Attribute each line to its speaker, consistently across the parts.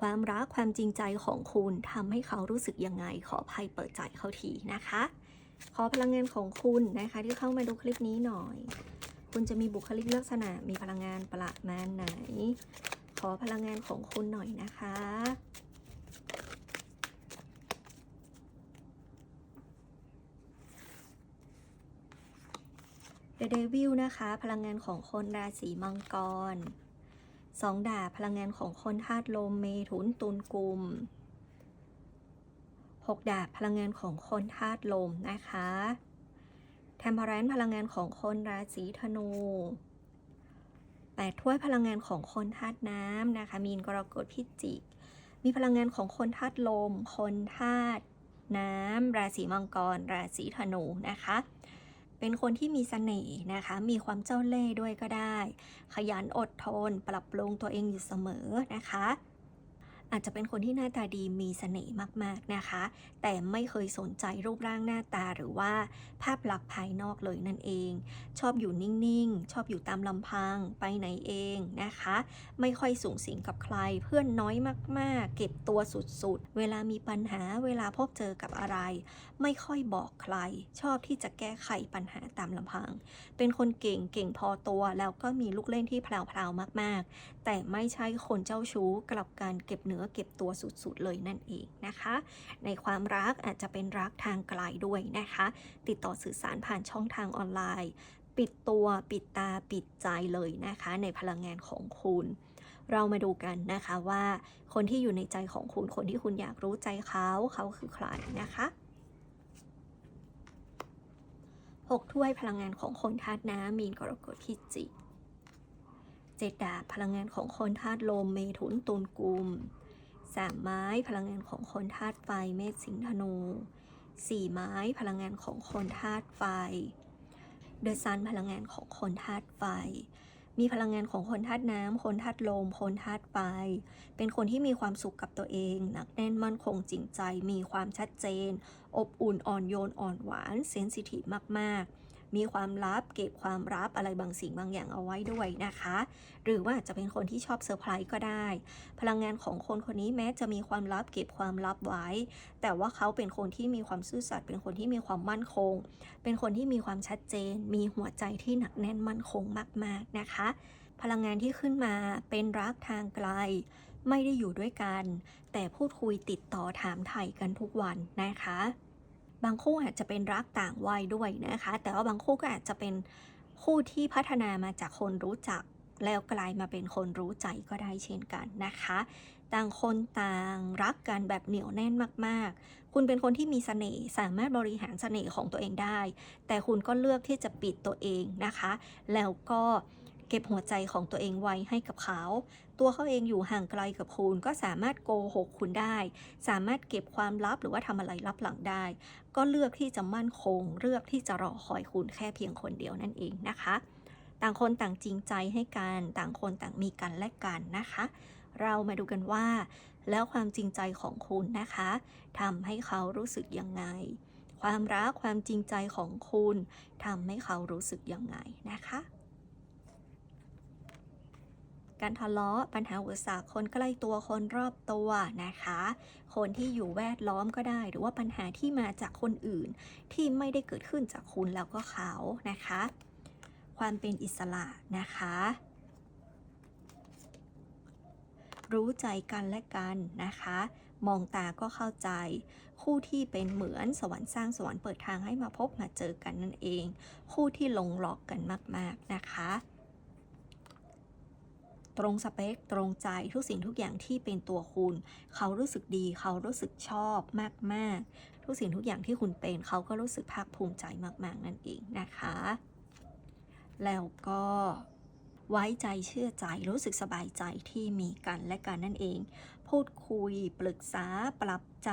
Speaker 1: ความรักความจริงใจของคุณทำให้เขารู้สึกยังไง ขอภัยเปิดใจเขาทีนะคะ ขอพลังงานของคุณนะคะ ที่เข้ามาดูคลิปนี้หน่อย คุณจะมีบุคลิกลักษณะมีพลังงานประมาณไหน ขอพลังงานของคุณหน่อยนะคะ The Devil นะคะ พลังงานของคนราศีมังกร สองดาบพลังงานของคนธาตุลมเมถุนตุลกุมหกดาบพลังงานของคนธาตุลมนะคะเทมเพอรนพลังงานของคนราศีธนูแปดถ้วยพลังงานของคนธาตุน้ำนะคะ มีนกรกฎพิจิก มีพลังงานของคนธาตุลม คนธาตุน้ำราศีมังกร ราศีธนูนะคะ เป็นคนที่มีเสน่ห์นะคะ มีความเจ้าเล่ห์ด้วยก็ได้ ขยันอดทน ปรับปรุงตัวเองอยู่เสมอนะคะ อาจจะเป็นคนที่หน้าตาดีมีเสน่ห์มากๆนะคะ แต่ไม่เคยสนใจรูปร่างหน้าตาหรือว่า ภาพลักษณ์ภายนอกเลยนั่นเอง ชอบอยู่นิ่งๆ ชอบอยู่ตามลำพังไปไหนเองนะคะ ไม่ค่อยสูงสิงกับใคร เพื่อนน้อยมากๆ เก็บตัวสุดๆ เวลามีปัญหาเวลาพบเจอกับอะไร ไม่ค่อยบอกใคร ชอบที่จะแก้ไขปัญหาตามลำพัง เป็นคนเก่งเก่งพอตัวแล้วก็มีลูกเล่นที่แพรวๆมาก ๆ แต่ไม่ใช่คนเจ้าชู้กลับการเก็บเนื้อเก็บตัวสุดๆเลยนั่นเองนะคะ ในความรักอาจจะเป็นรักทางไกลด้วยนะคะ ติดต่อสื่อสารผ่านช่องทางออนไลน์ ปิดตัวปิดตาปิดใจเลยนะคะ ในพลังงานของคุณ เรามาดูกันนะคะว่าคนที่อยู่ในใจของคุณคนที่คุณอยากรู้ใจเขาเขาคือใครนะคะหกถ้วยพลังงานของคนธาตุน้ำมีนกรกฎพิจิกเจ็ดดาบพลังงานของคนธาตุลมเมถุนตุลกุม สามไม้พลังงานของคนธาตุไฟเมษสิงห์ธนูสี่ไม้พลังงานของคนธาตุไฟเดอะซันพลังงานของคนธาตุไฟ มีพลังงานของคนธาตุน้ำคนธาตุลม คนธาตุไฟ เป็นคนที่มีความสุขกับตัวเอง หนักแน่นมั่นคงจริงใจ มีความชัดเจน อบอุ่นอ่อนโยนอ่อนหวานเซนซิทีฟมากๆ มีความลับเก็บความลับอะไรบางสิ่งบางอย่างเอาไว้ด้วยนะคะ หรือว่าอาจจะเป็นคนที่ชอบเซอร์ไพรส์ก็ได้ พลังงานของคนคนนี้แม้จะมีความลับเก็บความลับไว้ แต่ว่าเขาเป็นคนที่มีความซื่อสัตย์เป็นคนที่มีความมั่นคง เป็นคนที่มีความชัดเจน มีหัวใจที่หนักแน่นมั่นคงมาก ๆนะคะ พลังงานที่ขึ้นมาเป็นรักทางไกลไม่ได้อยู่ด้วยกัน แต่พูดคุยติดต่อถามไถ่กันทุกวันนะคะ บางคู่อาจจะเป็นรักต่างวัยด้วยนะคะ แต่ว่าบางคู่ก็อาจจะเป็นคู่ที่พัฒนามาจากคนรู้จัก แล้วกลายมาเป็นคนรู้ใจก็ได้เช่นกันนะคะ ต่างคนต่างรักกันแบบเหนียวแน่นมากๆ คุณเป็นคนที่มีเสน่ห์สามารถบริหารเสน่ห์ของตัวเองได้ แต่คุณก็เลือกที่จะปิดตัวเองนะคะ แล้วก็ เก็บหัวใจของตัวเองไว้ให้กับเขา ตัวเขาเองอยู่ห่างไกลกับคุณก็สามารถโกหกคุณได้ สามารถเก็บความลับหรือว่าทำอะไรลับหลังได้ ก็เลือกที่จะมั่นคง เลือกที่จะรอคอยคุณแค่เพียงคนเดียวนั่นเองนะคะ ต่างคนต่างจริงใจให้กัน ต่างคนต่างมีกันและกันนะคะ เรามาดูกันว่า แล้วความจริงใจของคุณนะคะทำให้เขารู้สึกยังไงความรักความจริงใจของคุณทำให้เขารู้สึกยังไงนะคะ การทะเลาะปัญหาอุปสรรคคนใกล้ตัวคนรอบตัวนะคะ คนที่อยู่แวดล้อมก็ได้ หรือว่าปัญหาที่มาจากคนอื่น ที่ไม่ได้เกิดขึ้นจากคุณแล้วก็เขานะคะ ความเป็นอิสระนะคะ รู้ใจกันและกันนะคะ มองตาก็เข้าใจ คู่ที่เป็นเหมือนสวรรค์สร้างสวรรค์เปิดทางให้มาพบมาเจอกันนั่นเอง คู่ที่ลงหลอกกันมาก ๆนะคะ ตรงสเปค ตรงใจทุกสิ่งทุกอย่างที่เป็นตัวคุณ เขารู้สึกดีเขารู้สึกชอบมากๆ ทุกสิ่งทุกอย่างที่คุณเป็น เขาก็รู้สึกภาคภูมิใจมาก ๆ นั่นเองนะคะ แล้วก็ ไว้ใจเชื่อใจรู้สึกสบายใจที่มีกันและกันนั่นเอง พูดคุยปรึกษาปรับใจ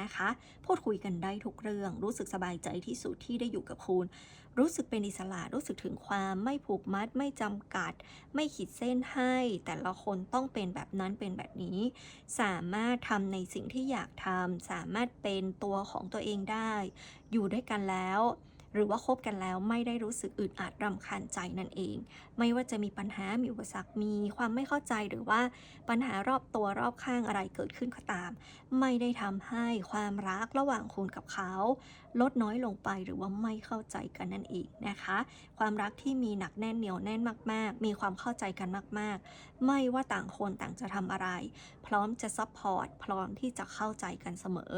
Speaker 1: นะคะ พูดคุยกันได้ทุกเรื่อง รู้สึกสบายใจที่สุดที่ได้อยู่กับคุณ รู้สึกเป็นอิสระรู้สึกถึงความไม่ผูกมัด ไม่จำกัด ไม่ขีดเส้นให้ แต่ละคนต้องเป็นแบบนั้นเป็นแบบนี้ สามารถทำในสิ่งที่อยากทำสามารถเป็นตัวของตัวเองได้ อยู่ด้วยกันแล้ว หรือว่าคบกันแล้วไม่ได้รู้สึกอึดอัดรำคาญใจนั่นเอง ไม่ว่าจะมีปัญหา มีอุปสรรค มีความไม่เข้าใจหรือว่าปัญหารอบตัวรอบข้างอะไรเกิดขึ้นก็ตาม ไม่ได้ทำให้ความรักระหว่างคุณกับเขา ลดน้อยลงไปหรือว่าไม่เข้าใจกันนั่นเองนะคะ ความรักที่มีหนักแน่นเหนียวแน่นมาก ๆ มีความเข้าใจกันมาก ๆ ไม่ว่าต่างคนต่างจะทำอะไร พร้อมจะซัพพอร์ตพร้อมที่จะเข้าใจกันเสมอ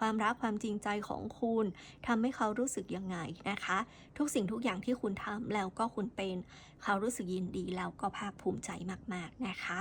Speaker 1: ความรักความจริงใจของคุณทำให้เขารู้สึกยังไงนะคะ ทุกสิ่งทุกอย่างที่คุณทำแล้วก็คุณเป็น เขารู้สึกยินดีแล้วก็ภาคภูมิใจมาก ๆ นะคะ